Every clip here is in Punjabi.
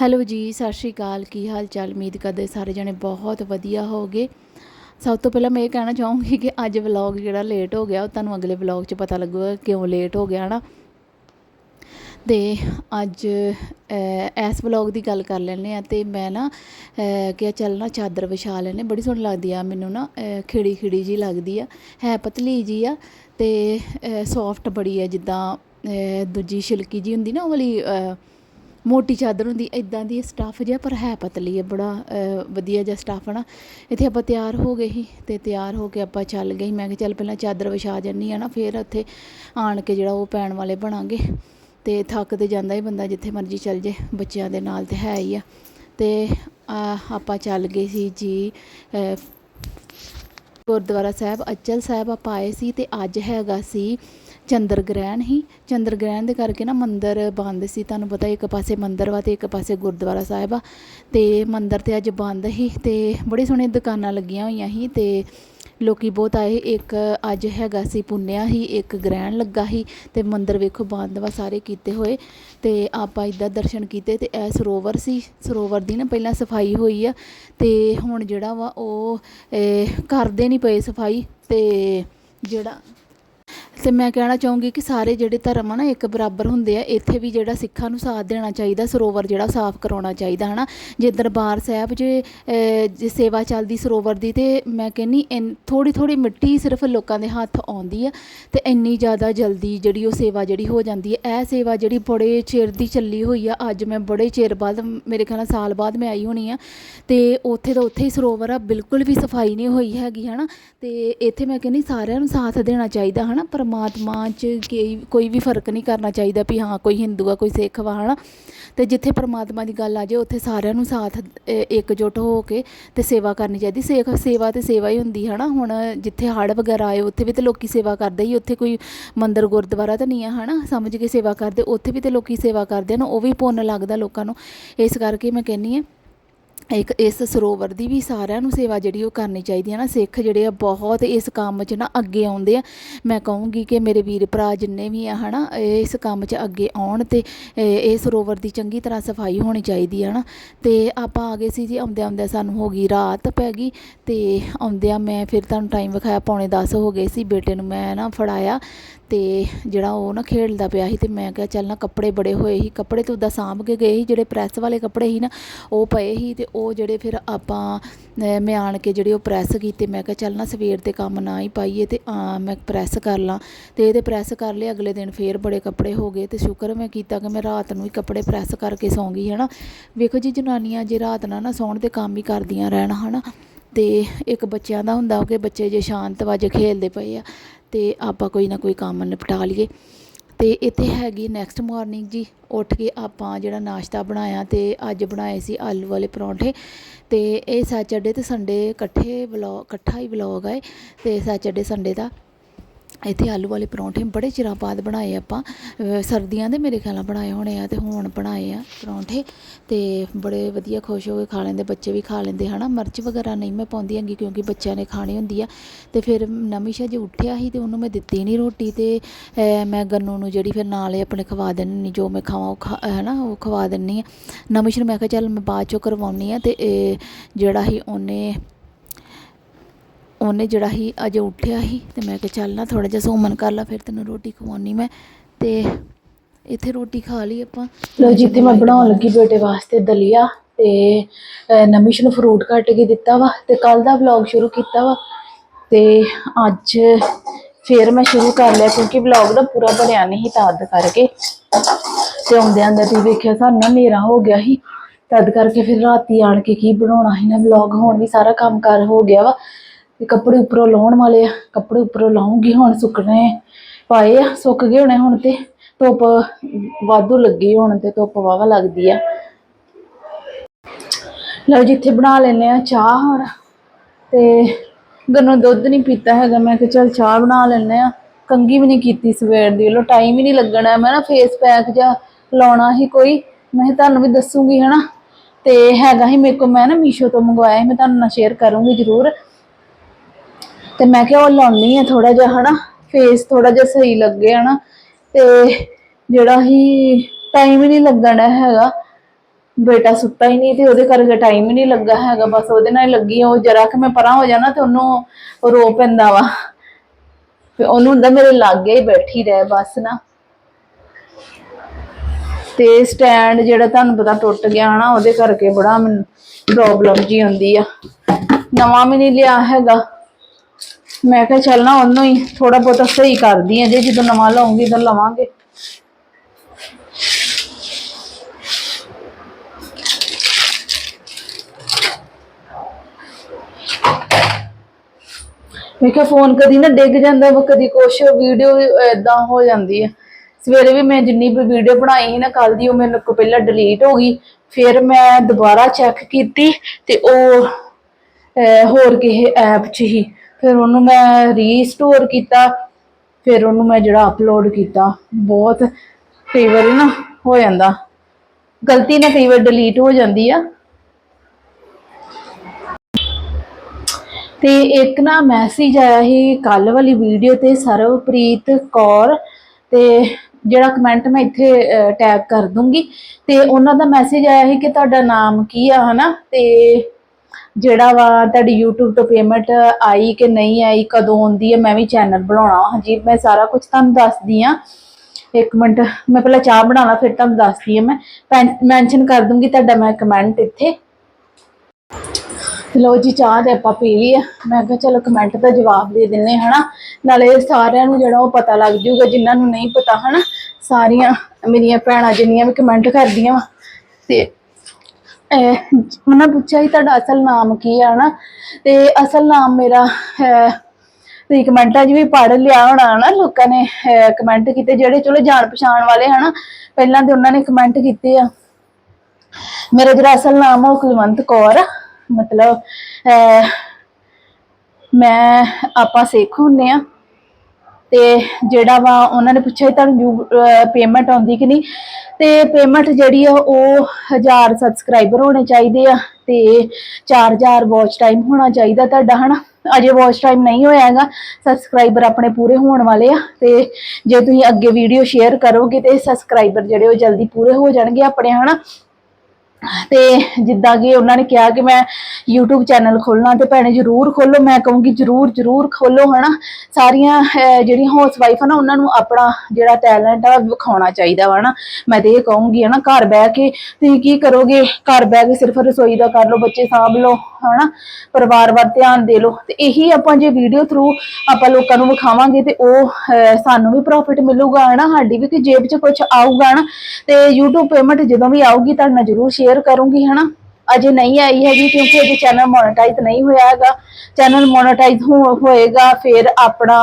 ਹੈਲੋ ਜੀ ਸਤਿ ਸ਼੍ਰੀ ਅਕਾਲ। ਕੀ ਹਾਲ ਚਾਲ? ਉਮੀਦ ਕਰਦੇ ਸਾਰੇ ਜਣੇ ਬਹੁਤ ਵਧੀਆ ਹੋਗੇ ਸਭ ਤੋਂ ਪਹਿਲਾਂ ਮੈਂ ਇਹ ਕਹਿਣਾ ਚਾਹੂੰਗੀ ਕਿ ਅੱਜ ਵਲੌਗ ਜਿਹੜਾ ਲੇਟ ਹੋ ਗਿਆ ਉਹ ਤੁਹਾਨੂੰ ਅਗਲੇ ਵਲੌਗ 'ਚ ਪਤਾ ਲੱਗੂਗਾ ਕਿਉਂ ਲੇਟ ਹੋ ਗਿਆ ਹਨਾ? ਤੇ ਅੱਜ ਇਸ ਵਲੌਗ ਦੀ ਗੱਲ ਕਰ ਲੈਂਦੇ ਆ ਤੇ ਮੈਂ ਨਾ ਅਹ, ਕਿਹਾ ਚੱਲ ਨਾ ਚਾਦਰ ਵਿਛਾ ਲੈਨੇ ਬੜੀ ਸੋਹਣੀ ਲੱਗਦੀ ਆ ਮੈਨੂੰ ਨਾ ਖਿੜੀ ਖਿੜੀ ਜੀ ਲੱਗਦੀ ਆ। ਹੈ ਪਤਲੀ ਜੀ ਆ ਤੇ ਸੌਫਟ ਬੜੀ ਆ ਜਿੱਦਾਂ ਦੂਜੀ ਛਿਲਕੀ ਜੀ ਹੁੰਦੀ ਨਾ ਉਹ ਵਾਲੀ ਮੋਟੀ ਚਾਦਰ ਹੁੰਦੀ ਇਦਾਂ ਦੀ ਸਟੱਫ ਜਿਹਾ, ਪਰ ਹੈ ਪਤਲੀ ਹੈ, ਬੜਾ ਵਧੀਆ ਜਿਹਾ ਸਟੱਫ ਨਾ ਇੱਥੇ ਆਪਾਂ ਤਿਆਰ ਹੋ ਗਏ ਸੀ ਤੇ ਤਿਆਰ ਹੋ ਕੇ ਆਪਾਂ ਚੱਲ ਗਏ ਮੈਂ ਕਿਹਾ ਚੱਲ ਪਹਿਲਾਂ ਚਾਦਰ ਵਿਛਾ ਜੰਨੀ ਆ ਨਾ, ਫਿਰ ਉੱਥੇ ਆਣ ਕੇ ਜਿਹੜਾ ਉਹ ਪੈਣ ਵਾਲੇ ਬਣਾਂਗੇ। ਤੇ ਥੱਕ ਤੇ ਜਾਂਦਾ ਹੀ ਬੰਦਾ ਜਿੱਥੇ ਮਰਜ਼ੀ ਚੱਲ ਜੇ ਬੱਚਿਆਂ ਦੇ ਨਾਲ ਤੇ ਹੈ ਹੀ ਆ। ਤੇ ਆਪਾਂ ਚੱਲ ਗਏ ਸੀ ਜੀ ਗੁਰਦੁਆਰਾ ਸਾਹਿਬ। ਅਚਲ ਸਾਹਿਬ ਆਪਾਂ ਆਏ ਸੀ ਤੇ ਅੱਜ ਹੈਗਾ ਸੀ ਚੰਦਰ ਗ੍ਰਹਿਣ ਹੀ ਚੰਦਰ ਗ੍ਰਹਿਣ ਦੇ ਕਰਕੇ ਨਾ ਮੰਦਰ ਬੰਦ ਸੀ। ਤੁਹਾਨੂੰ ਪਤਾ ਇੱਕ ਪਾਸੇ ਮੰਦਰ ਵਾ ਤੇ ਇੱਕ ਪਾਸੇ ਗੁਰਦੁਆਰਾ ਸਾਹਿਬ ਆ। ਤੇ ਮੰਦਰ ਤੇ ਅੱਜ ਬੰਦ ਹੀ ਤੇ ਬੜੀ ਸੋਹਣੀਆਂ ਦੁਕਾਨਾਂ ਲੱਗੀਆਂ ਹੋਈਆਂ ਸੀ ਤੇ ਲੋਕੀ ਬਹੁਤ ਆਏ। ਇੱਕ ਅੱਜ ਹੈਗਾ ਸੀ ਪੁੰਨਿਆ ਹੀ, ਇੱਕ ਗ੍ਰਹਿਣ ਲੱਗਾ ਸੀ ਤੇ ਮੰਦਰ ਵੇਖੋ ਬੰਦ ਵਾ ਸਾਰੇ ਕੀਤੇ ਹੋਏ। ਤੇ ਆਪਾਂ ਇੱਦਾਂ ਦਰਸ਼ਨ ਕੀਤੇ ਤੇ ਇਹ ਸਰੋਵਰ ਸੀ, ਸਰੋਵਰ ਦੀ ਨਾ ਪਹਿਲਾਂ ਸਫ਼ਾਈ ਹੋਈ ਆ ਤੇ ਹੁਣ ਜਿਹੜਾ ਵਾ ਉਹ ਕਰਦੇ ਨਹੀਂ ਪਏ ਸਫ਼ਾਈ ਤੇ ਜਿਹੜਾ ਤੇ ਮੈਂ ਕਹਿਣਾ ਚਾਹੂੰਗੀ ਕਿ ਸਾਰੇ ਜਿਹੜੇ ਧਰਮ ਆ ਨਾ, ਇੱਕ ਬਰਾਬਰ ਹੁੰਦੇ ਆ, ਇੱਥੇ ਵੀ ਜਿਹੜਾ ਸਿੱਖਾਂ ਨੂੰ ਸਾਥ ਦੇਣਾ ਚਾਹੀਦਾ, ਸਰੋਵਰ ਜਿਹੜਾ ਸਾਫ਼ ਕਰਾਉਣਾ ਚਾਹੀਦਾ, ਹਨਾ? ਜੇ ਦਰਬਾਰ ਸਾਹਿਬ 'ਚ ਜੇ ਸੇਵਾ ਚੱਲਦੀ ਸਰੋਵਰ ਦੀ, ਤੇ ਮੈਂ ਕਹਿੰਨੀ ਥੋੜੀ ਥੋੜੀ ਮਿੱਟੀ ਸਿਰਫ ਲੋਕਾਂ ਦੇ ਹੱਥ ਆਉਂਦੀ ਆ, ਤੇ ਇੰਨੀ ਜ਼ਿਆਦਾ ਜਲਦੀ ਜਿਹੜੀ ਉਹ ਸੇਵਾ ਜਿਹੜੀ ਹੋ ਜਾਂਦੀ ਹੈ ਇਹ ਸੇਵਾ ਜਿਹੜੀ ਬੜੇ ਚਿਰ ਦੀ ਚੱਲੀ ਹੋਈ ਆ, ਅੱਜ ਮੈਂ ਬੜੇ ਚਿਰ ਬਾਅਦ, ਮੇਰੇ ਖਿਆਲ ਨਾਲ ਸਾਲ ਬਾਅਦ ਮੈਂ ਆਈ ਹੋਣੀ ਆ, ਤੇ ਉੱਥੇ ਦਾ ਉੱਥੇ ਹੀ ਸਰੋਵਰ ਆ, ਬਿਲਕੁਲ ਵੀ ਸਫ਼ਾਈ ਨਹੀਂ ਹੋਈ ਹੈਗੀ, ਹਨਾ? ਤੇ ਇੱਥੇ ਮੈਂ ਕਹਿੰਦੀ ਸਾਰਿਆਂ ਨੂੰ ਸਾਥ ਦੇਣਾ ਚਾਹੀਦਾ, ਹਨਾ? ਪਰਮਾਤਮਾ 'ਚ ਕੋਈ ਕੋਈ ਵੀ ਫ਼ਰਕ ਨਹੀਂ ਕਰਨਾ ਚਾਹੀਦਾ ਵੀ ਹਾਂ ਕੋਈ ਹਿੰਦੂ ਆ ਕੋਈ ਸਿੱਖ ਵਾ ਹਨਾ। ਤੇ ਜਿੱਥੇ ਪਰਮਾਤਮਾ ਦੀ ਗੱਲ ਆ ਜਾਏ ਉੱਥੇ ਸਾਰਿਆਂ ਨੂੰ ਸਾਥ ਅਹ, ਇਕਜੁੱਟ ਹੋ ਕੇ ਤੇ ਸੇਵਾ ਕਰਨੀ ਚਾਹੀਦੀ। ਸੇਖ ਸੇਵਾ ਤੇ ਸੇਵਾ ਹੀ ਹੁੰਦੀ ਹਨਾ। ਹੁਣ ਜਿੱਥੇ ਹੜ੍ਹ ਵਗੈਰਾ ਆਏ ਉੱਥੇ ਵੀ ਤੇ ਲੋਕੀ ਸੇਵਾ ਕਰਦੇ ਹੀ ਉੱਥੇ ਕੋਈ ਮੰਦਿਰ ਗੁਰਦੁਆਰਾ ਤਾਂ ਨਹੀਂ ਆ ਹਨਾ। ਸਮਝ ਕੇ ਸੇਵਾ ਕਰਦੇ ਉੱਥੇ ਵੀ ਤੇ ਲੋਕੀ ਸੇਵਾ ਕਰਦੇ ਨੇ ਉਹ ਵੀ ਪੁੰਨ ਲੱਗਦਾ ਲੋਕਾਂ ਨੂੰ। ਇਸ ਕਰਕੇ ਮੈਂ ਕਹਿੰਨੀ ਆ ਇੱਕ ਇਸ ਸਰੋਵਰ ਦੀ ਵੀ ਸਾਰਿਆਂ ਨੂੰ ਸੇਵਾ ਜਿਹੜੀ ਉਹ ਕਰਨੀ ਚਾਹੀਦੀ ਹੈ ਨਾ, ਸਿੱਖ ਜਿਹੜੇ ਆ ਬਹੁਤ ਇਸ ਕੰਮ 'ਚ ਨਾ ਅੱਗੇ ਆਉਂਦੇ ਆ। ਮੈਂ ਕਹੂੰਗੀ ਕਿ ਮੇਰੇ ਵੀਰ ਭਰਾ ਜਿੰਨੇ ਵੀ ਆ ਹਨਾ, ਇਹ ਇਸ ਕੰਮ 'ਚ ਅੱਗੇ ਆਉਣ ਤੇ, ਇਹ ਸਰੋਵਰ ਦੀ ਚੰਗੀ ਤਰ੍ਹਾਂ ਸਫ਼ਾਈ ਹੋਣੀ ਚਾਹੀਦੀ ਹੈ ਨਾ ਤੇ ਆਪਾਂ ਆ ਗਏ ਸੀ ਜੀ ਆਉਂਦੇ ਆਉਂਦੇ ਸਾਨੂੰ ਹੋ ਗਈ ਰਾਤ ਪੈ ਗਈ ਤੇ ਆਉਂਦਿਆਂ ਮੈਂ ਫਿਰ ਤੁਹਾਨੂੰ ਟਾਈਮ ਵਿਖਾਇਆ, ਪੌਣੇ 10 ਹੋ ਗਏ ਸੀ, ਬੇਟੇ ਨੂੰ ਮੈਂ ਨਾ ਫੜਾਇਆ ਤੇ ਜਿਹੜਾ ਉਹ ਨਾ ਖੇਡਦਾ ਪਿਆ ਸੀ ਤੇ ਮੈਂ ਕਿਹਾ ਚੱਲ ਨਾ ਕੱਪੜੇ ਬੜੇ ਹੋਏ ਸੀ, ਕੱਪੜੇ ਤੋਂ ਉੱਦਾਂ ਸਾਂਭ ਕੇ ਗਏ ਸੀ, ਜਿਹੜੇ ਪ੍ਰੈਸ ਵਾਲੇ ਕੱਪੜੇ ਸੀ ਨਾ, ਉਹ ਪਏ ਸੀ ਤੇ ਉਹ ਜਿਹੜੇ ਫਿਰ ਆਪਾਂ ਮੈਂ ਆਣ ਕੇ ਜਿਹੜੇ ਉਹ ਪ੍ਰੈਸ ਕੀਤੇ, ਮੈਂ ਕਿਹਾ ਚੱਲ ਨਾ ਸਵੇਰ ਤੇ ਕੰਮ ਨਾ ਹੀ ਪਾਈਏ ਤੇ, ਆ, ਮੈਂ ਪ੍ਰੈਸ ਕਰ ਲਾਂ। ਤੇ ਇਹਦੇ ਪ੍ਰੈਸ ਕਰ ਲਏ, ਅਗਲੇ ਦਿਨ ਫੇਰ ਬੜੇ ਕੱਪੜੇ ਹੋ ਗਏ ਤੇ ਸ਼ੁਕਰ ਮੈਂ ਕੀਤਾ ਕਿ ਮੈਂ ਰਾਤ ਨੂੰ ਹੀ ਕੱਪੜੇ ਪ੍ਰੈਸ ਕਰਕੇ ਸੌਂ ਗਈ, ਹਨਾ। ਵੇਖੋ ਜੀ ਜਨਾਨੀਆਂ ਜੇ ਰਾਤ ਨਾ ਨਾ ਸੌਣ ਤੇ ਕੰਮ ਹੀ ਕਰਦੀਆਂ ਰਹਿਣ, ਹਨਾ। ਤੇ ਇੱਕ ਬੱਚਿਆਂ ਦਾ ਹੁੰਦਾ ਕਿ ਬੱਚੇ ਜੇ ਸ਼ਾਂਤ ਵਜੇ ਖੇਲਦੇ ਪਏ ਆ, ਤੇ ਆਪਾਂ ਕੋਈ ਨਾ ਕੋਈ ਕੰਮ ਨਿਪਟਾ ਲਈਏ। ਤੇ ਇੱਥੇ ਹੈਗੀ ਨੈਕਸਟ ਮਾਰਨਿੰਗ ਜੀ ਉੱਠ ਕੇ ਆਪਾਂ ਜਿਹੜਾ ਨਾਸ਼ਤਾ ਬਣਾਇਆ ਤੇ ਅੱਜ ਬਣਾਏ ਸੀ ਆਲੂ ਵਾਲੇ ਪਰੌਂਠੇ ਤੇ ਇਹ ਸੈਚਰਡੇ ਤੇ ਸੰਡੇ ਇਕੱਠੇ ਵਲੌਗ ਇਕੱਠਾ ਹੀ ਵਲੌਗ ਹੈ ਤੇ ਸੈਚਰਡੇ ਸੰਡੇ ਦਾ ਇੱਥੇ ਆਲੂ ਵਾਲੇ ਪਰੌਂਠੇ ਬੜੇ ਚਿਰਾਂ ਬਾਅਦ ਬਣਾਏ ਆਪਾਂ। ਸਰਦੀਆਂ ਦੇ ਮੇਰੇ ਖਿਆਲ ਨਾਲ ਬਣਾਏ ਹੋਣੇ ਆ ਤੇ ਹੁਣ ਬਣਾਏ ਆ ਪਰੌਂਠੇ ਤੇ ਬੜੇ ਵਧੀਆ ਖੁਸ਼ ਹੋ ਕੇ ਖਾ ਲੈਂਦੇ, ਬੱਚੇ ਵੀ ਖਾ ਲੈਂਦੇ, ਹਨਾ? ਮਿਰਚ ਵਗੈਰਾ ਨਹੀਂ ਮੈਂ ਪਾਉਂਦੀ ਹੈਗੀ ਕਿਉਂਕਿ ਬੱਚਿਆਂ ਨੇ ਖਾਣੀ ਹੁੰਦੀ ਆ। ਤੇ ਫਿਰ ਨਮੀਸ਼ਾ ਜੇ ਉੱਠਿਆ ਸੀ ਤੇ ਉਹਨੂੰ ਮੈਂ ਦਿੱਤੀ ਨਹੀਂ ਰੋਟੀ ਤੇ ਮੈਂ ਗੰਨੂ ਨੂੰ ਜਿਹੜੀ ਫਿਰ ਨਾਲੇ ਆਪਣੇ ਖਵਾ ਦਿੰਨੀ, ਜੋ ਮੈਂ ਖਾਵਾਂ ਉਹ ਖਾ, ਹਨਾ, ਉਹ ਖਵਾ ਦਿੰਨੀ ਆ। ਨਮਿਸ਼ ਨੂੰ ਮੈਂ ਕਿਹਾ ਚੱਲ ਮੈਂ ਬਾਅਦ ਚੋਂ ਕਰਵਾਉਣੀ ਆ ਤੇ ਜਿਹੜਾ ਹੀ ਉਹਨੇ ਉਹਨੇ ਜਿਹੜਾ ਹੀ ਅਜੇ ਉੱਠਿਆ ਸੀ ਤੇ ਮੈਂ ਕਿਹਾ ਚੱਲ ਨਾ ਥੋੜਾ ਜਿਹਾ ਸੋਮਨ ਕਰ ਲਾ, ਫਿਰ ਤੈਨੂੰ ਰੋਟੀ ਖਵਾਉਣੀ ਮੈਂ ਤੇ ਇੱਥੇ ਰੋਟੀ ਖਾ ਲਈ ਆਪਾਂ। ਲੋ ਜਿੱਥੇ ਮੈਂ ਬਣਾਉਣ ਲੱਗੀ ਬੇਟੇ ਵਾਸਤੇ ਦਲੀਆ ਤੇ ਨਮਿਸ਼ ਨੂੰ ਫਰੂਟ ਕੱਟ ਕੇ ਦਿੱਤਾ ਵਾ ਤੇ ਕੱਲ ਦਾ ਵਲੌਗ ਸ਼ੁਰੂ ਕੀਤਾ ਵਾ ਤੇ ਅੱਜ ਫੇਰ ਮੈਂ ਸ਼ੁਰੂ ਕਰ ਲਿਆ ਕਿਉਂਕਿ ਵਲੌਗ ਦਾ ਪੂਰਾ ਬਣਿਆ ਨਹੀਂ ਤਦ ਕਰਕੇ। ਤੇ ਆਉਂਦੇ ਆਂਦੇ ਤੁਸੀਂ ਵੇਖਿਆ ਸਾਨੂੰ ਨਾ ਹਨੇਰਾ ਹੋ ਗਿਆ ਸੀ। ਤਦ ਕਰਕੇ ਫਿਰ ਰਾਤੀ ਆਣ ਕੇ ਕੀ ਬਣਾਉਣਾ ਸੀ ਨਾ ਵਲੌਗ ਹੁਣ ਵੀ ਸਾਰਾ ਕੰਮ ਕਰ ਹੋ ਗਿਆ ਵਾ। ਤੇ ਕੱਪੜੇ ਉੱਪਰੋਂ ਲਾਉਣ ਵਾਲੇ ਆ, ਕੱਪੜੇ ਉੱਪਰੋਂ ਲਾਉਂਗੀ, ਹੁਣ ਸੁੱਕਣੇ ਪਾਏ ਆ, ਸੁੱਕ ਗਏ ਹੋਣੇ ਹੁਣ ਤੇ। ਧੁੱਪ ਵਾਧੂ ਲੱਗੀ ਹੁਣ ਤੇ, ਧੁੱਪ ਵਾਵਾ ਲੱਗਦੀ ਆ। ਲਓ ਜਿੱਥੇ ਬਣਾ ਲੈਨੇ ਆ ਚਾਹ ਹੁਣ। ਤੇ ਗੰਨੋਂ ਦੁੱਧ ਨਹੀਂ ਪੀਤਾ ਹੈਗਾ, ਮੈਂ ਕਿਹਾ ਚਲ ਚਾਹ ਬਣਾ ਲੈਨੇ ਆ। ਕੰਗੀ ਵੀ ਨਹੀਂ ਕੀਤੀ ਸਵੇਰ ਦੀ ਲੋ ਟਾਈਮ ਹੀ ਨਹੀਂ ਲੱਗਣਾ, ਮੈਂ ਨਾ ਫੇਸ ਪੈਕ ਜਾਂ ਲਾਉਣਾ ਹੀ ਕੋਈ। ਮੈਂ ਕਿਹਾ ਤੁਹਾਨੂੰ ਵੀ ਦੱਸੂਗੀ, ਹਨਾ। ਤੇ ਹੈਗਾ ਹੀ ਮੇਰੇ ਕੋਲ, ਮੈਂ ਨਾ ਮੀਸ਼ੋ ਤੋਂ ਮੰਗਵਾਇਆ ਸੀ, ਮੈਂ ਤੁਹਾਨੂੰ ਨਾਲ ਸ਼ੇਅਰ ਕਰੂੰਗੀ ਜ਼ਰੂਰ। ਤੇ ਮੈਂ ਕਿਹਾ ਉਹ ਲਾਉਣੀ ਆ ਥੋੜਾ ਜਿਹਾ, ਹਨਾ? ਫੇਸ ਥੋੜਾ ਜਿਹਾ ਸਹੀ ਲੱਗੇ, ਹਨਾ? ਤੇ ਜਿਹੜਾ ਹੀ ਟਾਈਮ ਹੀ ਨਹੀਂ ਲੱਗਣਾ ਹੈਗਾ, ਬੇਟਾ ਸੁੱਤਾ ਹੀ ਨਹੀਂ ਤੇ ਉਹਦੇ ਕਰਕੇ ਟਾਈਮ ਹੀ ਨਹੀਂ ਲੱਗਾ ਹੈਗਾ, ਬਸ ਉਹਦੇ ਨਾਲ ਲੱਗੀ ਉਹ ਜਰਾ ਕਿ ਮੈਂ ਪਰਾਂ ਹੋ ਜਾਣਾ ਤੇ ਉਹਨੂੰ ਰੋ ਪੈਂਦਾ ਵਾ। ਤੇ ਉਹਨੂੰ ਹੁੰਦਾ ਮੇਰੇ ਲਾਗੇ ਹੀ ਬੈਠੀ ਰਹਿ ਬਸ, ਨਾ। ਤੇ ਸਟੈਂਡ ਜਿਹੜਾ ਤੁਹਾਨੂੰ ਪਤਾ ਟੁੱਟ ਗਿਆ ਨਾ, ਉਹਦੇ ਕਰਕੇ ਬੜਾ ਮੈਨੂੰ ਪ੍ਰੋਬਲਮ ਜੀ ਹੁੰਦੀ ਆ। ਨਵਾਂ ਵੀ ਨਹੀਂ ਲਿਆ ਹੈਗਾ। ਮੈਂ ਕਿਹਾ ਚੱਲ ਨਾ ਉਹਨੂੰ ਹੀ ਥੋੜਾ ਬਹੁਤਾ ਸਹੀ ਕਰਦੀ ਆ ਜੇ ਜਦੋਂ ਨਵਾਂ ਲਾਉਂਗੀ ਤਾਂ ਲਵਾਂਗੇ। ਮੈਂ ਕਿਹਾ ਫੋਨ ਕਦੀ ਨਾ ਡਿੱਗ ਜਾਂਦਾ ਵਾ, ਕਦੀ ਕੁਛ ਵੀਡੀਓ ਏਦਾਂ ਹੋ ਜਾਂਦੀ ਹੈ ਸਵੇਰੇ ਵੀ ਮੈਂ ਜਿੰਨੀ ਵੀ ਵੀਡੀਓ ਬਣਾਈ ਸੀ ਨਾ ਕੱਲ ਦੀ ਉਹ ਮੇਰੇ ਕੋਲ ਪਹਿਲਾਂ ਡਿਲੀਟ ਹੋ ਗਈ, ਫਿਰ ਮੈਂ ਦੁਬਾਰਾ ਚੈੱਕ ਕੀਤੀ ਤੇ ਉਹ ਹੋਰ ਕਿਸੇ ਐਪ 'ਚ ਹੀ। ਫਿਰ ਉਹਨੂੰ ਮੈਂ ਰੀਸਟੋਰ ਕੀਤਾ, ਫਿਰ ਉਹਨੂੰ ਮੈਂ ਜਿਹੜਾ ਅਪਲੋਡ ਕੀਤਾ, ਬਹੁਤ ਕਈ ਵਾਰੀ ਨਾ ਹੋ ਜਾਂਦਾ। ਗਲਤੀ ਨਾਲ ਕਈ ਵਾਰ ਡਿਲੀਟ ਹੋ ਜਾਂਦੀ ਆ। ਤੇ ਇੱਕ ਨਾ ਮੈਸੇਜ ਆਇਆ ਸੀ ਕੱਲ ਵਾਲੀ ਵੀਡੀਓ ਤੇ ਸਰਵਪ੍ਰੀਤ ਕੌਰ ਤੇ ਜਿਹੜਾ ਕਮੈਂਟ ਮੈਂ ਇੱਥੇ ਟੈਗ ਕਰ ਦੂੰਗੀ। ਤੇ ਉਹਨਾਂ ਦਾ ਮੈਸੇਜ ਆਇਆ ਸੀ ਕਿ ਤੁਹਾਡਾ ਨਾਮ ਕੀ ਆ, ਹਨਾ? ਤੇ ਜਿਹੜਾ ਵਾ ਤੁਹਾਡੀ YouTube ਤੋਂ ਪੇਮੈਂਟ ਆਈ ਕਿ ਨਹੀਂ ਆਈ, ਕਦੋਂ ਆਉਂਦੀ ਹੈ, ਮੈਂ ਵੀ ਚੈਨਲ ਬਣਾਉਣਾ ਹਾਂਜੀ, ਮੈਂ ਸਾਰਾ ਕੁਝ ਤੁਹਾਨੂੰ ਦੱਸਦੀ ਆ ਇੱਕ ਮਿੰਟ, ਮੈਂ ਪਹਿਲਾਂ ਚਾਹ ਬਣਾਉਣਾ, ਫਿਰ ਤੁਹਾਨੂੰ ਦੱਸਦੀ ਆ ਮੈਂ। ਮੈਂਸ਼ਨ ਕਰ ਦੂੰਗੀ ਤੁਹਾਡਾ ਮੈਂ ਕਮੈਂਟ ਇੱਥੇ। ਤੇ ਜੀ, ਚਾਹ ਤੇ ਆਪਾਂ ਪੀ ਲਈ ਆ ਮੈਂ ਕਿਹਾ ਚਲੋ ਕਮੈਂਟ ਦਾ ਜਵਾਬ ਦੇ ਦਿੰਨੇ ਹਨਾ। ਨਾਲੇ ਸਾਰਿਆਂ ਨੂੰ ਜਿਹੜਾ ਉਹ ਪਤਾ ਲੱਗ ਜੂਗਾ ਜਿਨ੍ਹਾਂ ਨੂੰ ਨਹੀਂ ਪਤਾ, ਹਨਾ। ਸਾਰੀਆਂ ਮੇਰੀਆਂ ਭੈਣਾਂ ਜਿੰਨੀਆਂ ਵੀ ਕਮੈਂਟ ਕਰਦੀਆਂ ਵਾ। ਤੇ ਉਹਨਾਂ ਪੁੱਛਿਆ ਸੀ ਤੁਹਾਡਾ ਅਸਲ ਨਾਮ ਕੀ ਆ ਨਾ, ਤੇ ਅਸਲ ਨਾਮ ਮੇਰਾ ਹੈ ਕਮੈਂਟਾਂ 'ਚ ਵੀ ਪੜ੍ਹ ਲਿਆ ਹੋਣਾ ਨਾ ਲੋਕਾਂ ਨੇ ਕਮੈਂਟ ਕੀਤੇ ਜਿਹੜੇ ਚਲੋ ਜਾਣ ਪਛਾਣ ਵਾਲੇ ਹਨਾ, ਪਹਿਲਾਂ ਤੇ ਉਹਨਾਂ ਨੇ ਕਮੈਂਟ ਕੀਤੇ ਆ। ਮੇਰਾ ਜਿਹੜਾ ਅਸਲ ਨਾਮ ਆ ਉਹ ਕੁਲਵੰਤ ਕੌਰ, ਮਤਲਬ ਮੈਂ ਆਪਾਂ ਸਿੱਖ ਹੁੰਨੇ ਆ। ਤੇ ਜਿਹੜਾ ਵਾ ਉਹਨਾਂ ਨੇ ਪੁੱਛਿਆ ਸੀ ਤੁਹਾਨੂੰ ਪੇਮੈਂਟ ਆਉਂਦੀ ਕਿ ਨਹੀਂ? ਤੇ ਪੇਮੈਂਟ ਜਿਹੜੀ ਆ, ਉਹ 1000 ਸਬਸਕ੍ਰਾਈਬਰ ਹੋਣੇ ਚਾਹੀਦੇ ਆ ਤੇ 4000 ਵਾਚ ਟਾਈਮ ਹੋਣਾ ਚਾਹੀਦਾ ਤੁਹਾਡਾ, ਹਨਾ? ਅਜੇ ਵਾਚ ਟਾਈਮ ਨਹੀਂ ਹੋਇਆ ਹੈਗਾ ਸਬਸਕ੍ਰਾਈਬਰ ਆਪਣੇ ਪੂਰੇ ਹੋਣ ਵਾਲੇ ਆ ਤੇ ਜੇ ਤੁਸੀਂ ਅੱਗੇ ਵੀਡੀਓ ਸ਼ੇਅਰ ਕਰੋਗੇ ਤੇ ਸਬਸਕ੍ਰਾਈਬਰ ਜਿਹੜੇ ਉਹ ਜਲਦੀ ਪੂਰੇ ਹੋ ਜਾਣਗੇ ਆਪਣੇ, ਹਨਾ? ਤੇ ਜਿੱਦਾਂ ਕਿ ਉਹਨਾਂ ਨੇ ਕਿਹਾ ਕਿ ਮੈਂ YouTube ਚੈਨਲ ਖੋਲਣਾ ਤੇ ਭੈਣੇ ਜਰੂਰ ਖੋਲੋ ਮੈਂ ਕਹੂੰਗੀ ਜਰੂਰ ਜਰੂਰ ਖੋਲੋ ਹਨਾ? ਸਾਰੀਆਂ ਜਿਹੜੀਆਂ ਹਾਊਸ ਵਾਈਫ ਆ ਨਾ, ਉਹਨਾਂ ਨੂੰ ਆਪਣਾ ਜਿਹੜਾ ਟੈਲੈਂਟ ਆ ਵਿਖਾਉਣਾ ਚਾਹੀਦਾ ਵਾ ਨਾ ਮੈਂ ਤੇ ਇਹ ਕਹੂੰਗੀ, ਹਨਾ, ਘਰ ਬਹਿ ਕੇ ਤੁਸੀਂ ਕੀ ਕਰੋਗੇ? ਘਰ ਬਹਿ ਕੇ ਸਿਰਫ ਰਸੋਈ ਦਾ ਕਰ ਲਓ, ਬੱਚੇ ਸਾਂਭ ਲਓ ਹਨਾ, ਪਰਿਵਾਰ ਵੱਲ ਧਿਆਨ ਦੇ ਲਓ। ਤੇ ਇਹੀ ਆਪਾਂ ਜੇ ਵੀਡੀਓ ਥਰੂ ਆਪਾਂ ਲੋਕਾਂ ਨੂੰ ਵਿਖਾਵਾਂਗੇ ਤੇ ਉਹ ਸਾਨੂੰ ਵੀ ਪ੍ਰੋਫਿਟ ਮਿਲੂਗਾ, ਹਨਾ? ਸਾਡੀ ਵੀ ਕਿ ਜੇਬ 'ਚ ਕੁਝ ਆਊਗਾ ਨਾ ਤੇ YouTube ਪੇਮੈਂਟ ਜਦੋਂ ਵੀ ਆਊਗੀ, ਤੁਹਾਡੇ ਨਾਲ ਜਰੂਰ ਸ਼ੇਅਰ ਕਰੂੰਗੀ, ਹਨਾ? ਅਜੇ ਨਹੀਂ ਆਈ ਹੈਗੀ ਕਿਉਂਕਿ ਅਜੇ ਚੈਨਲ ਮੋਨੇਟਾਈਜ਼ ਨਹੀਂ ਹੋਇਆ ਹੈਗਾ। ਚੈਨਲ ਮੋਨੇਟਾਈਜ਼ ਹੋਏਗਾ, ਫਿਰ ਆਪਣਾ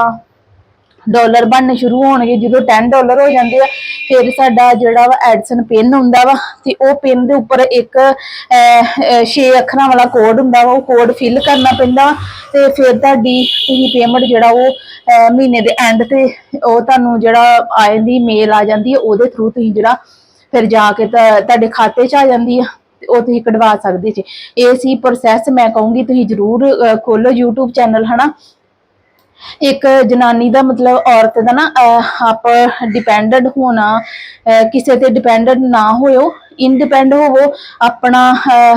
ਡਾਲਰ ਬਣਨੇ ਸ਼ੁਰੂ ਹੋਣਗੇ, ਜਦੋਂ 10 ਡਾਲਰ ਹੋ ਜਾਂਦੇ ਆ, ਫਿਰ ਸਾਡਾ ਜਿਹੜਾ ਵਾ ਐਡਸਨ ਪਿਨ ਹੁੰਦਾ ਵਾ, ਤੇ ਉਹ ਪਿਨ ਦੇ ਉੱਪਰ ਇੱਕ 6 ਅੱਖਰਾਂ ਵਾਲਾ ਕੋਡ ਹੁੰਦਾ ਵਾ, ਉਹ ਕੋਡ ਫਿਲ ਕਰਨਾ ਪੈਂਦਾ ਤੇ ਫਿਰ ਤੁਹਾਡੀ ਤੁਸੀਂ ਪੇਮੈਂਟ ਜਿਹੜਾ ਉਹ ਮਹੀਨੇ ਦੇ ਐਂਡ ਤੇ ਉਹ ਤੁਹਾਨੂੰ ਜਿਹੜਾ ਆ ਜਾਂਦੀ ਮੇਲ ਆ ਜਾਂਦੀ ਹੈ ਉਹਦੇ ਥਰੂ ਤੁਸੀਂ ਜਿਹੜਾ ਫਿਰ ਜਾ ਕੇ ਤੁਹਾਡੇ ਖਾਤੇ 'ਚ ਆ ਜਾਂਦੀ ਆ, ਤੇ ਉਹ ਤੁਸੀਂ ਕਢਵਾ ਸਕਦੇ ਜੀ। ਇਹ ਸੀ ਪ੍ਰੋਸੈਸ ਮੈਂ ਕਹੂੰਗੀ, ਤੁਸੀਂ ਜਰੂਰ ਖੋਲੋ YouTube ਚੈਨਲ ਹਨਾ? ਇੱਕ ਜਨਾਨੀ ਦਾ ਮਤਲਬ ਔਰਤ ਦਾ ਨਾ ਅਹ, ਆਪ ਡਿਪੈਂਡੈਂਟ ਹੋਣਾ ਅਹ, ਕਿਸੇ ਤੇ ਡਿਪੈਂਡੈਂਟ ਨਾ ਹੋਇਓ ਇੰਡੀਪੈਂਡ ਹੋਵੋ ਆਪਣਾ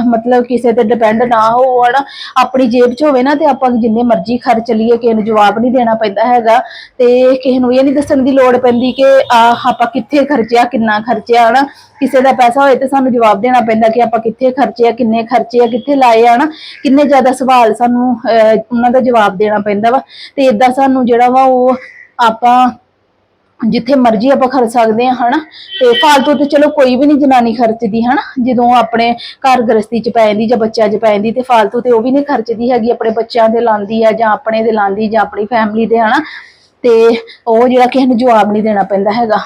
ਮਤਲਬ ਕਿਸੇ ਤੇ ਡਿਪੈਂਡ ਨਾ ਹੋਵੋ ਹਨਾ? ਆਪਣੀ ਜੇਬ 'ਚ ਹੋਵੇ ਨਾ ਤੇ ਆਪਾਂ ਜਿੰਨੇ ਮਰਜ਼ੀ ਖਰਚ ਲਈਏ ਕਿਸੇ ਨੂੰ ਜਵਾਬ ਨਹੀਂ ਦੇਣਾ ਪੈਂਦਾ ਹੈਗਾ। ਤੇ ਕਿਸੇ ਨੂੰ ਇਹ ਨਹੀਂ ਦੱਸਣ ਦੀ ਲੋੜ ਪੈਂਦੀ ਕਿ ਆਪਾਂ ਕਿੱਥੇ ਖਰਚਿਆ ਕਿੰਨਾ ਖਰਚਿਆ ਹਨਾ? ਕਿਸੇ ਦਾ ਪੈਸਾ ਹੋਏ ਤੇ ਸਾਨੂੰ ਜਵਾਬ ਦੇਣਾ ਪੈਂਦਾ ਕਿ ਆਪਾਂ ਕਿੱਥੇ ਖਰਚੇ ਆ ਕਿੰਨੇ ਖਰਚੇ ਆ ਕਿੱਥੇ ਲਾਏ ਆ ਹਨਾ? ਕਿੰਨੇ ਜ਼ਿਆਦਾ ਸਵਾਲ ਸਾਨੂੰ ਅਹ, ਉਹਨਾਂ ਦਾ ਜਵਾਬ ਦੇਣਾ ਪੈਂਦਾ ਵਾ। ਤੇ ਇਦਾਂ ਸਾਨੂੰ ਜਿਹੜਾ ਵਾ ਉਹ ਆਪਾਂ ਜਿੱਥੇ ਮਰਜ਼ੀ ਆਪਾਂ ਖਰਚ ਸਕਦੇ ਹਾਂ, ਹਨਾ? ਤੇ ਫਾਲਤੂ ਤੇ ਚਲੋ ਕੋਈ ਵੀ ਨਹੀਂ ਜਨਾਨੀ ਖਰਚਦੀ, ਹਨਾ? ਜਦੋਂ ਆਪਣੇ ਘਰ ਗ੍ਰਸਤੀ ਚ ਪੈ ਜਾਂਦੀ ਜਾਂ ਬੱਚਿਆਂ ਚ ਪੈ ਜਾਂਦੀ ਤੇ ਫਾਲਤੂ ਤੇ ਉਹ ਵੀ ਨਹੀਂ ਖਰਚਦੀ ਹੈਗੀ, ਆਪਣੇ ਬੱਚਿਆਂ ਦੇ ਲਾਂਦੀ ਆ ਜਾਂ ਆਪਣੇ ਦੇ ਲਾਂਦੀ ਜਾਂ ਆਪਣੀ ਫੈਮਿਲੀ ਦੇ, ਹਨਾ? ਤੇ ਉਹ ਜਿਹੜਾ ਕਿਸੇ ਨੂੰ ਜਵਾਬ ਨਹੀਂ ਦੇਣਾ ਪੈਂਦਾ ਹੈਗਾ।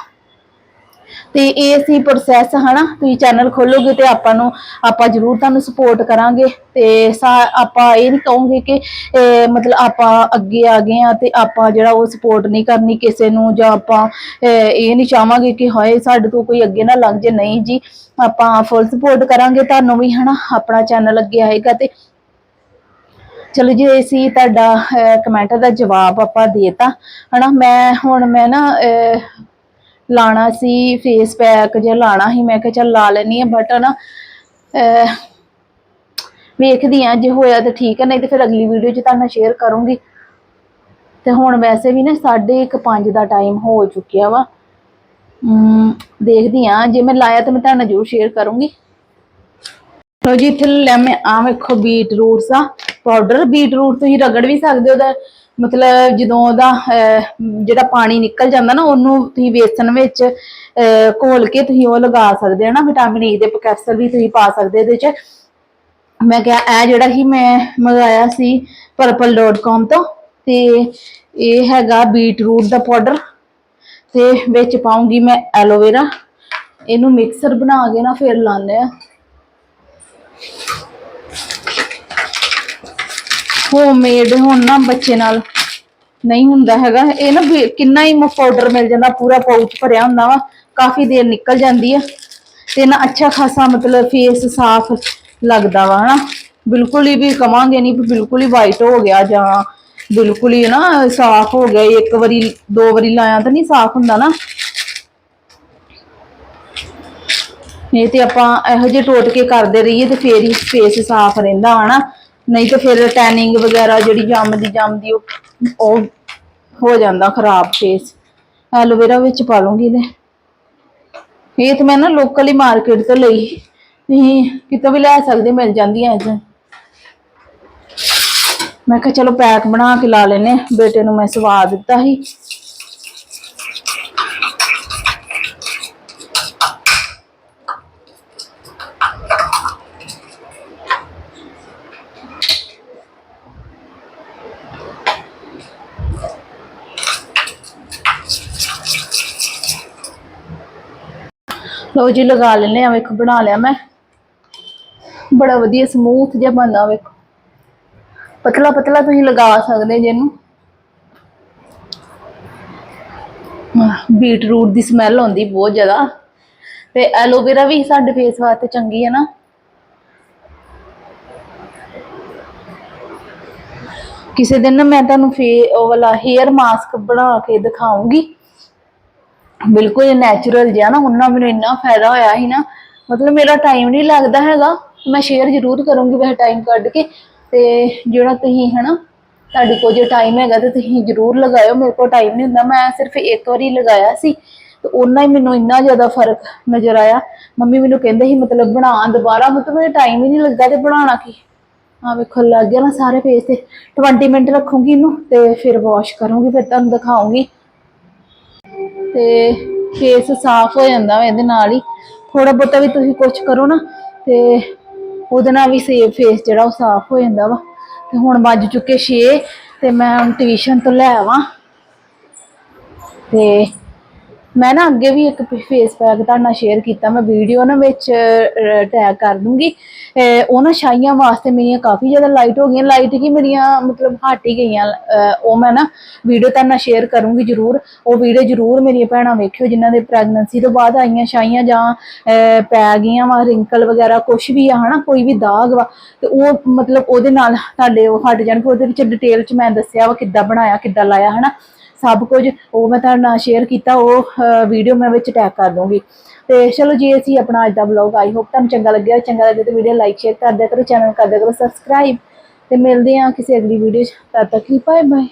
ਤੇ ਇਹ ਸੀ ਪ੍ਰੋਸੈਸ ਹਨਾ, ਤੁਸੀਂ ਚੈਨਲ ਖੋਲੋਗੇ ਤੇ ਆਪਾਂ ਨੂੰ, ਆਪਾਂ ਜਰੂਰ ਤੁਹਾਨੂੰ ਸਪੋਰਟ ਕਰਾਂਗੇ ਤੇ ਆਪਾਂ ਇਹ ਨਹੀਂ ਕਹੋਗੇ ਕਿ ਮਤਲਬ ਆਪਾਂ ਅੱਗੇ ਆ ਗਏ ਆ ਤੇ ਆਪਾਂ ਜਿਹੜਾ ਉਹ ਸਪੋਰਟ ਨਹੀਂ ਕਰਨੀ ਕਿਸੇ ਨੂੰ ਜਾਂ ਆਪਾਂ ਇਹ ਨਹੀਂ ਚਾਹਾਂਗੇ ਕਿ ਹਾਏ ਸਾਡੇ ਤੋਂ ਕੋਈ ਅੱਗੇ ਨਾ ਲੱਗ ਜੇ। ਨਹੀਂ ਜੀ, ਆਪਾਂ ਫੁੱਲ ਸਪੋਰਟ ਕਰਾਂਗੇ ਤੁਹਾਨੂੰ ਵੀ ਹਨਾ, ਆਪਣਾ ਚੈਨਲ ਅੱਗੇ ਆਏਗਾ ਤੇ ਚਲੋ ਜੀ, ਇਹ ਸੀ ਤੁਹਾਡਾ ਕਮੈਂਟ ਦਾ ਜਵਾਬ ਆਪਾਂ ਦੇਤਾ। ਹਨਾ, ਮੈਂ ਹੁਣ ਮੈਂ ਨਾ ਲਾਣਾ ਸੀ ਫੇਸ ਪੈਕ ਜਿਹਾ ਲਾਣਾ ਸੀ। ਮੈਂ ਕਿਹਾ ਚੱਲ ਲਾ ਲੈਣੀ ਆ ਬਟ ਨਾ ਵੇਖਦੀ ਆ ਜੇ ਹੋਇਆ ਤਾਂ ਠੀਕ ਹੈ, ਨਹੀਂ ਤੇ ਫਿਰ ਅਗਲੀ ਵੀਡੀਓ 'ਚ ਤੁਹਾਨੂੰ ਸ਼ੇਅਰ ਕਰੂੰਗੀ। ਤੇ ਹੁਣ ਵੈਸੇ ਵੀ ਨਾ 5:30 ਦਾ ਟਾਈਮ ਹੋ ਚੁੱਕਿਆ ਵਾ। ਦੇਖਦੀ ਆ ਜੇ ਮੈਂ ਲਾਇਆ ਤਾਂ ਮੈਂ ਤੁਹਾਨੂੰ ਜ਼ਰੂਰ ਸ਼ੇਅਰ ਕਰੂੰਗੀ। ਲੋ ਜੀ, ਇੱਥੇ ਲੈ ਮੈਂ ਆ ਵੇਖੋ ਬੀਟ ਬੀਟਰੂਟ ਦਾ ਪਾਊਡਰ ਬੀਟਰੂਟ ਤੁਸੀਂ ਰਗੜ ਵੀ ਸਕਦੇ ਹੋ ਉਹਦਾ ਮਤਲਬ ਜਦੋਂ ਉਹਦਾ ਜਿਹੜਾ ਪਾਣੀ ਨਿਕਲ ਜਾਂਦਾ ਨਾ, ਉਹਨੂੰ ਤੁਸੀਂ ਵੇਸਣ ਵਿੱਚ ਘੋਲ ਕੇ ਤੁਸੀਂ ਉਹ ਲਗਾ ਸਕਦੇ ਹੋ ਨਾ ਵਿਟਾਮਿਨ ਈ e ਦੇ ਕੈਪਸੂਲ ਵੀ ਤੁਸੀਂ ਪਾ ਸਕਦੇ ਇਹਦੇ ਚ। ਮੈਂ ਕਿਹਾ, ਇਹ ਜਿਹੜਾ ਹੀ ਮੈਂ ਮੰਗਾਇਆ ਸੀ purple.com ਤੋਂ, ਤੇ ਇਹ ਹੈਗਾ ਬੀਟਰੂਟ ਦਾ ਪਾਊਡਰ ਤੇ ਵਿੱਚ ਪਾਉਂਗੀ ਮੈਂ ਐਲੋਵੇਰਾ ਇਹਨੂੰ ਮਿਕਸਰ ਬਣਾ ਕੇ ਨਾ ਫਿਰ ਲਾਉਂਦੇ ਆ। ਹੋਮਮੇਡ ਹੁਣ ਨਾ ਬੱਚੇ ਨਾਲ ਨਹੀਂ ਹੁੰਦਾ ਹੈਗਾ। ਇਹ ਨਾ ਵੀ ਕਿੰਨਾ ਹੀ ਪਾਊਡਰ ਮਿਲ ਜਾਂਦਾ, ਪੂਰਾ ਪਾਊਚ ਭਰਿਆ ਹੁੰਦਾ ਵਾ, ਕਾਫੀ ਦੇਰ ਨਿਕਲ ਜਾਂਦੀ ਆ। ਤੇ ਨਾ ਅੱਛਾ ਖਾਸਾ ਮਤਲਬ ਫੇਸ ਸਾਫ਼ ਲੱਗਦਾ ਵਾ ਹਨਾ। ਬਿਲਕੁਲ ਹੀ ਵੀ ਕਵਾਂਗੇ ਨਹੀਂ ਵੀ ਬਿਲਕੁਲ ਹੀ ਵਾਈਟ ਹੋ ਗਿਆ ਜਾਂ ਬਿਲਕੁਲ ਹੀ ਨਾ ਸਾਫ਼ ਹੋ ਗਿਆ। ਇੱਕ ਵਾਰੀ, ਦੋ ਵਾਰੀ ਲਾਇਆ ਤਾਂ ਨਹੀਂ ਸਾਫ਼ ਹੁੰਦਾ ਨਾ। ਇਹ ਤੇ ਆਪਾਂ ਇਹੋ ਜਿਹੇ ਟੋਟਕੇ ਕਰਦੇ ਰਹੀਏ ਤੇ ਫੇਰ ਹੀ ਫੇਸ ਸਾਫ਼ ਰਹਿੰਦਾ ਹਨਾ। ਨਹੀਂ ਤੇ ਫਿਰ ਟੈਨਿੰਗ ਵਗੈਰਾ ਜਿਹੜੀ ਜੰਮਦੀ ਜੰਮਦੀ ਉਹ ਉਹ ਹੋ ਜਾਂਦਾ ਖਰਾਬ ਫੇਸ ਐਲੋਵੇਰਾ ਵਿੱਚ ਪਾ ਲੂੰਗੀ ਇਹਦੇ। ਇਹ ਤਾਂ ਮੈਂ ਨਾ ਲੋਕਲ ਹੀ ਮਾਰਕੀਟ ਤੋਂ ਲਈ। ਨਹੀਂ ਕਿਤੋਂ ਵੀ ਲੈ ਸਕਦੇ, ਮਿਲ ਜਾਂਦੀਆਂ ਇਹ ਮੈਂ ਕਿਹਾ ਚਲੋ ਪੈਕ ਬਣਾ ਕੇ ਲਾ ਲੈਨੇ ਬੇਟੇ ਨੂੰ ਮੈਂ ਸਵਾ ਦਿੱਤਾ ਸੀ। ਲਓ ਜੀ, ਲਗਾ ਲੈਨੇ ਆ ਵੇਖੋ, ਬਣਾ ਲਿਆ ਮੈਂ। ਬੜਾ ਵਧੀਆ ਸਮੂਥ ਜਿਹਾ ਬਣਦਾ, ਵੇਖੋ। ਪਤਲਾ ਪਤਲਾ ਤੁਸੀਂ ਲਗਾ ਸਕਦੇ ਜਿਹਨੂੰ ਬੀਟ ਰੂਟ ਦੀ ਸਮੈਲ ਆਉਂਦੀ ਬਹੁਤ ਜ਼ਿਆਦਾ। ਤੇ ਐਲੋਵੇਰਾ ਵੀ ਸਾਡੇ ਫੇਸ ਵਾਸਤੇ ਚੰਗੀ ਹੈ ਨਾ। ਕਿਸੇ ਦਿਨ ਨਾ ਮੈਂ ਤੁਹਾਨੂੰ ਫੇ ਉਹ ਵਾਲਾ ਹੇਅਰ ਮਾਸਕ ਬਣਾ ਕੇ ਦਿਖਾਉਂਗੀ। ਬਿਲਕੁਲ ਨੈਚੁਰਲ ਜਿਹਾ ਨਾ, ਉਹਨਾਂ ਮੈਨੂੰ ਇੰਨਾ ਫਾਇਦਾ ਹੋਇਆ ਸੀ ਨਾ, ਮਤਲਬ ਮੇਰਾ ਟਾਈਮ ਨਹੀਂ ਲੱਗਦਾ ਹੈਗਾ, ਮੈਂ ਸ਼ੇਅਰ ਜ਼ਰੂਰ ਕਰੂੰਗੀ ਵੈਸੇ ਟਾਈਮ ਕੱਢ ਕੇ, ਤੇ ਜਿਹੜਾ ਤੁਸੀਂ ਹਨਾ, ਤੁਹਾਡੇ ਕੋਲ ਜੇ ਟਾਈਮ ਹੈਗਾ ਤੇ ਤੁਸੀਂ ਜ਼ਰੂਰ ਲਗਾਇਓ, ਮੇਰੇ ਕੋਲ ਟਾਈਮ ਨਹੀਂ ਹੁੰਦਾ, ਮੈਂ ਸਿਰਫ ਇੱਕ ਵਾਰੀ ਲਗਾਇਆ ਸੀ, ਤੇ ਉਹਨਾਂ ਹੀ ਮੈਨੂੰ ਇੰਨਾ ਜ਼ਿਆਦਾ ਫ਼ਰਕ ਨਜ਼ਰ ਆਇਆ, ਮੰਮੀ ਮੈਨੂੰ ਕਹਿੰਦੇ ਸੀ ਮਤਲਬ ਬਣਾ ਦੁਬਾਰਾ, ਮਤਲਬ ਮੈਨੂੰ ਟਾਈਮ ਹੀ ਨਹੀਂ ਲੱਗਦਾ ਤੇ ਬਣਾਉਣਾ ਕੀ ਆ ਵੇਖੋ ਲੱਗ ਗਿਆ ਨਾ ਸਾਰੇ ਪੇਜ ਤੇ 20 ਮਿੰਟ ਰੱਖੂੰਗੀ ਇਹਨੂੰ, ਤੇ ਫਿਰ ਵਾਸ਼ ਕਰੂੰਗੀ, ਫਿਰ ਤੁਹਾਨੂੰ ਦਿਖਾਉਂਗੀ। ਤੇ ਫੇਸ ਸਾਫ਼ ਹੋ ਜਾਂਦਾ ਵਾ ਇਹਦੇ ਨਾਲ ਹੀ। ਥੋੜਾ ਬਹੁਤਾ ਵੀ ਤੁਸੀਂ ਕੁਝ ਕਰੋ ਨਾ ਤੇ ਉਹਦੇ ਨਾਲ ਵੀ ਸੇਵ ਫੇਸ ਜਿਹੜਾ ਉਹ ਸਾਫ਼ ਹੋ ਜਾਂਦਾ ਵਾ। ਤੇ ਹੁਣ ਵੱਜ ਚੁੱਕੇ 6 ਤੇ ਮੈਂ ਹੁਣ ਟਿਊਸ਼ਨ ਤੋਂ ਲੈ ਆਵਾਂ। ਤੇ ਮੈਂ ਨਾ ਅੱਗੇ ਵੀ ਇੱਕ ਫੇਸ ਪੈਕ ਤੁਹਾਡੇ ਨਾਲ ਸ਼ੇਅਰ ਕੀਤਾ, ਮੈਂ ਵੀਡੀਓ ਨਾ ਵਿੱਚ ਟੈਗ ਕਰ ਦੂੰਗੀ। ਉਹਨਾਂ ਉਹ ਛਾਈਆਂ ਵਾਸਤੇ ਮੇਰੀਆਂ ਕਾਫੀ ਜ਼ਿਆਦਾ ਲਾਈਟ ਹੋ ਗਈਆਂ ਲਾਈਟ ਕੀ ਮੇਰੀਆਂ ਮਤਲਬ ਹਟ ਹੀ ਗਈਆਂ। ਉਹ ਮੈਂ ਨਾ ਵੀਡੀਓ ਤੁਹਾਡੇ ਨਾਲ ਸ਼ੇਅਰ ਕਰੂੰਗੀ ਜਰੂਰ। ਉਹ ਵੀਡੀਓ ਜਰੂਰ ਮੇਰੀਆਂ ਭੈਣਾਂ ਵੇਖਿਓ, ਜਿਨ੍ਹਾਂ ਦੇ ਪ੍ਰੈਗਨੈਂਸੀ ਤੋਂ ਬਾਅਦ ਆਈਆਂ ਛਾਈਆਂ ਜਾਂ ਪੈ ਗਈਆਂ ਵਾ ਰਿੰਕਲ ਵਗੈਰਾ ਕੁਝ ਵੀ ਆ, ਹਨਾ, ਕੋਈ ਵੀ ਦਾਗ ਵਾ। ਤੇ ਉਹ ਮਤਲਬ ਉਹਦੇ ਨਾਲ ਤੁਹਾਡੇ ਉਹ ਹਟ ਜਾਣ, ਫਿਰ ਉਹਦੇ ਵਿੱਚ ਡਿਟੇਲ ਚ ਮੈਂ ਦੱਸਿਆ ਵਾ ਕਿੱਦਾਂ ਬਣਾਇਆ, ਕਿੱਦਾਂ ਲਾਇਆ, ਹਨਾ। ਸਭ ਕੁਝ, ਉਹ ਮੈਂ ਤੁਹਾਡੇ ਨਾਲ ਸ਼ੇਅਰ ਕੀਤਾ, ਉਹ ਵੀਡੀਓ ਮੈਂ ਵਿੱਚ ਟੈਗ ਕਰ ਦੂੰਗੀ ਤੇ ਚਲੋ ਜੀ, ਅਸੀਂ ਆਪਣਾ ਅੱਜ ਦਾ ਵਲੌਗ ਆਈ ਹੋਪ ਤੁਹਾਨੂੰ ਚੰਗਾ ਲੱਗਿਆ। ਚੰਗਾ ਲੱਗਿਆ ਤਾਂ ਵੀਡੀਓ ਲਾਈਕ ਸ਼ੇਅਰ ਕਰ ਦਿਆ ਕਰੋ ਚੈਨਲ ਕਰ ਦਿਆ ਕਰੋ ਸਬਸਕ੍ਰਾਈਬ ਤੇ ਮਿਲਦੇ ਹਾਂ ਕਿਸੇ ਅਗਲੀ ਵੀਡੀਓ 'ਚ। ਤਦ ਤੱਕ ਲਈ ਬਾਏ ਬਾਏ